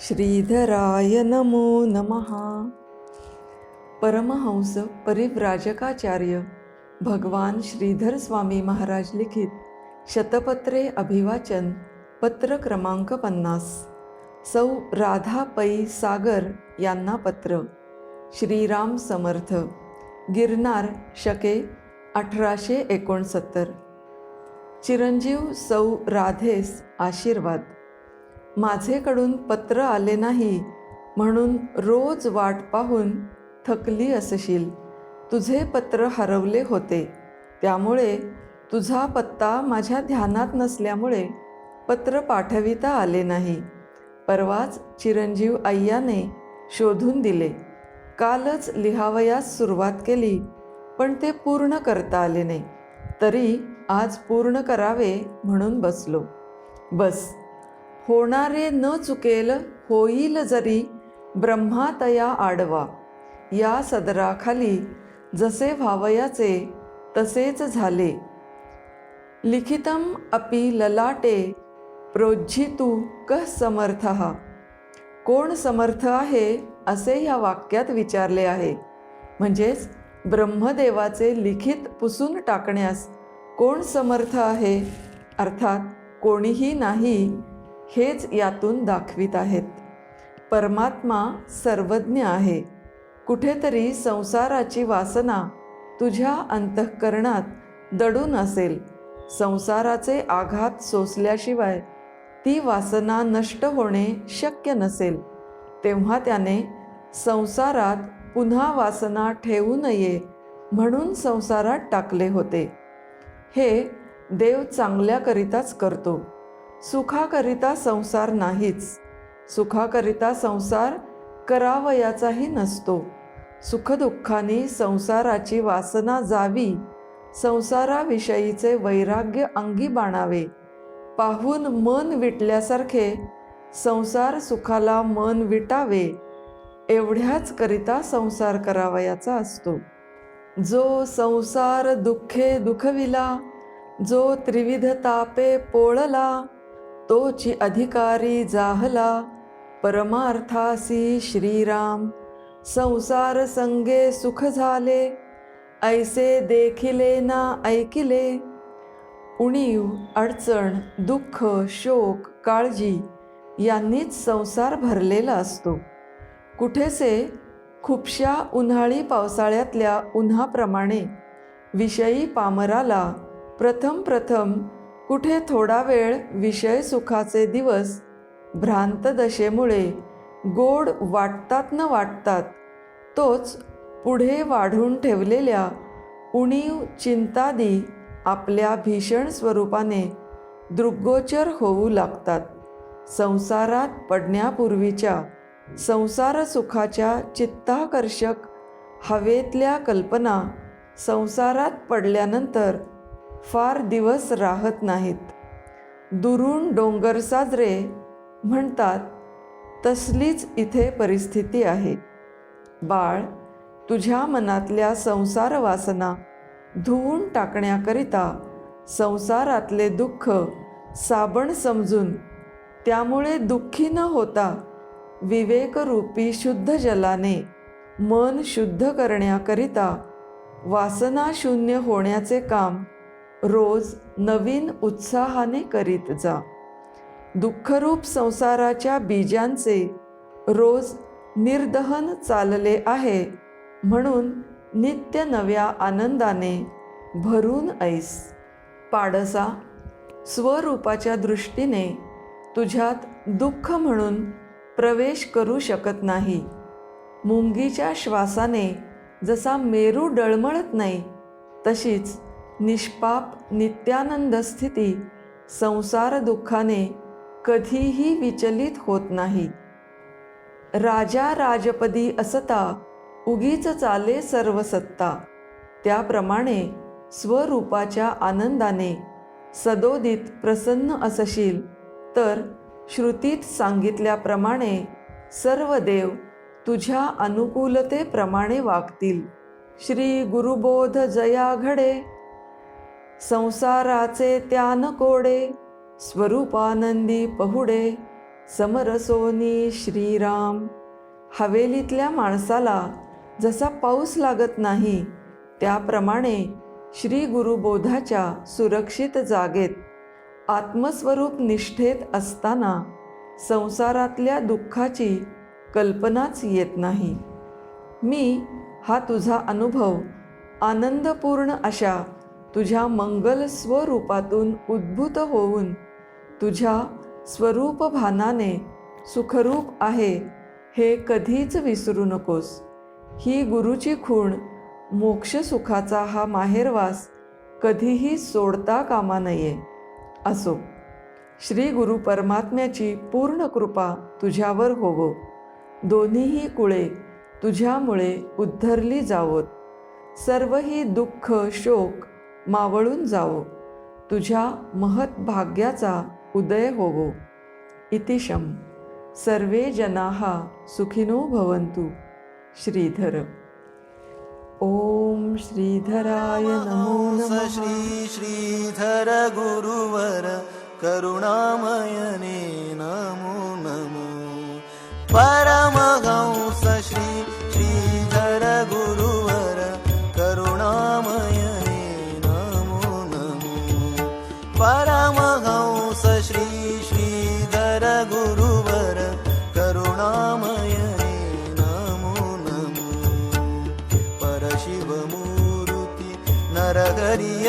श्रीधराय नमो नमः. परमहंस परिव्राजकाचार्य भगवान श्रीधर स्वामी महाराज लिखित शतपत्रे अभिवाचन पत्र क्रमांक पन्नास. सौ राधा पै सागर यांना पत्र. श्रीराम समर्थ. गिरनार शके अठराशे एकोणसत्तर. चिरंजीव सौ राधेस आशीर्वाद. माझेकडून पत्र आले नाही म्हणून रोज वाट पाहून थकली असशील. तुझे पत्र हरवले होते. त्यामुळे तुझा पत्ता माझ्या ध्यानात नसल्यामुळे पत्र पाठविता आले नाही. परवाच चिरंजीव अय्याने शोधून दिले. कालच लिहावयास सुरुवात केली पण ते पूर्ण करता आले नाही. तरी आज पूर्ण करावे म्हणून बसलो. बस. होणारे न चुकेल होईल जरी ब्रह्मातया आडवा. या सदराखाली जसे व्हावयाचे तसेच झाले. लिखितम अपि ललाटे प्रोज्झितू कः समर्थ? कोण समर्थ आहे असे या वाक्यात विचारले आहे. म्हणजेच ब्रह्मदेवाचे लिखित पुसून टाकण्यास कोण समर्थ आहे? अर्थात कोणीही नाही हेच यातून दाखवित आहेत. परमात्मा सर्वज्ञ आहे. कुठेतरी संसाराची वासना तुझ्या अंतःकरणात दडून असेल. संसाराचे आघात सोसल्याशिवाय ती वासना नष्ट होणे शक्य नसेल. तेव्हा त्याने संसारात पुन्हा वासना ठेवू नये म्हणून संसारात टाकले होते. हे देव चांगल्याकरिताच करतो. सुखाकरिता संसार नाहीच. सुखाकरिता संसार करावयाचाही नसतो. सुखदुःखाने संसाराची वासना जावी संसाराविषयीचे वैराग्य अंगी बाणावे. पाहून मन विटल्यासारखे संसार सुखाला मन विटावे एवढ्याच करिता संसार करावयाचा असतो. जो संसार दुःखे दुखविला जो त्रिविध तापे पोळला तोची अधिकारी जाहला परमार्थासी श्रीराम। संसार संगे सुख झाले ऐसे देखिले ना ऐकिले। उणीव अडचण दुःख शोक काळजी यांनीच संसार भरलेला असतो. कुठेसे? खूपशा उन्हाळी पावसाळ्यातल्या उन्हाप्रमाणे. विषयी पामराला प्रथम प्रथम कुठे थोडा वेळ विषय सुखाचे दिवस भ्रांत दशेमुळे गोड वाटतात न वाटतात तोच पुढे वाढून ठेवलेल्या उणीव चिंतादी आपल्या भीषण स्वरूपाने दृग्गोचर होऊ लागतात. संसारात पडण्यापूर्वीच्या संसार सुखाच्या चित्ताकर्षक हवेतल्या कल्पना संसारात पडल्यानंतर फार दिवस राहत नाहीत. दुरून डोंगर साजरे म्हणतात तसलीच इथे परिस्थिती आहे. बाळ तुझ्या मनातल्या संसार वासना धुवून टाकण्याकरिता संसारातले दुःख साबण समजून त्यामुळे दुःखी न होता विवेकरूपी शुद्ध जलाने मन शुद्ध करण्याकरिता वासना शून्य होण्याचे काम रोज नवीन उत्साहाने करीत जा. दुःखरूप संसाराच्या बीजांचे रोज निर्दहन चालले आहे म्हणून नित्य नव्या आनंदाने भरून ऐस. पाडसा स्वरूपाच्या दृष्टीने तुझ्यात दुःख म्हणून प्रवेश करू शकत नाही. मुंगीच्या श्वासाने जसा मेरू डळमळत नाही तशीच निष्पाप नित्यानंद स्थिती संसार दुःखाने कधीही विचलित होत नाही. राजा राजपदी असता उगीच चाले सर्व सत्ता त्याप्रमाणे स्वरूपाच्या आनंदाने सदोदित प्रसन्न असशील तर श्रुतीत सांगितल्याप्रमाणे सर्व देव तुझ्या अनुकूलतेप्रमाणे वागतील. श्री गुरुबोध जया घडे संसाराचे त्यान कोडे स्वरूपानंदी पहुडे समरसोनी श्रीराम. हवेलीतल्या माणसाला जसा पाऊस लागत नाही त्याप्रमाणे श्री गुरुबोधाच्या सुरक्षित जागेत आत्मस्वरूप निष्ठेत असताना संसारातल्या दुःखाची कल्पनाच येत नाही. मी हा तुझा अनुभव आनंदपूर्ण अशा तुझ्या मंगल स्वरूपातून उद्भूत होऊन तुझ्या स्वरूप भानाने सुखरूप आहे हे कधीच विसरू नकोस. ही गुरुची खूण मोक्षसुखाचा हा माहेरवास कधीही सोडता कामा नये. असो श्री गुरु परमात्म्याची पूर्ण कृपा तुझ्यावर होवो. दोन्हीही कुळे तुझ्यामुळे उद्धरली जावोत. सर्वही दुःख शोक मावळून जावो. तुझ्या महत् भाग्याचा उदय होवो. इतिशम. सर्वे जनाः सुखिनो भवन्तु. श्रीधर. ओम श्रीधराय नमो नमः श्री श्रीधर गुरुवर करुणामयने नमो नमो. परमहंस श्री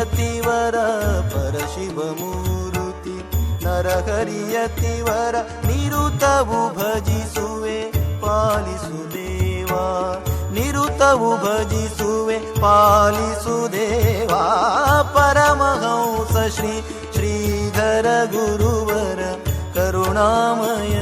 नरहरियतिवर परशिवमूर्ति नरहरियतिवर निरुतवु भजिसुवे पालिसुदेवा निरुतवु भजिसुवे पालिसुदेवा परमहंस श्री श्रीधर गुरुवर करुणामय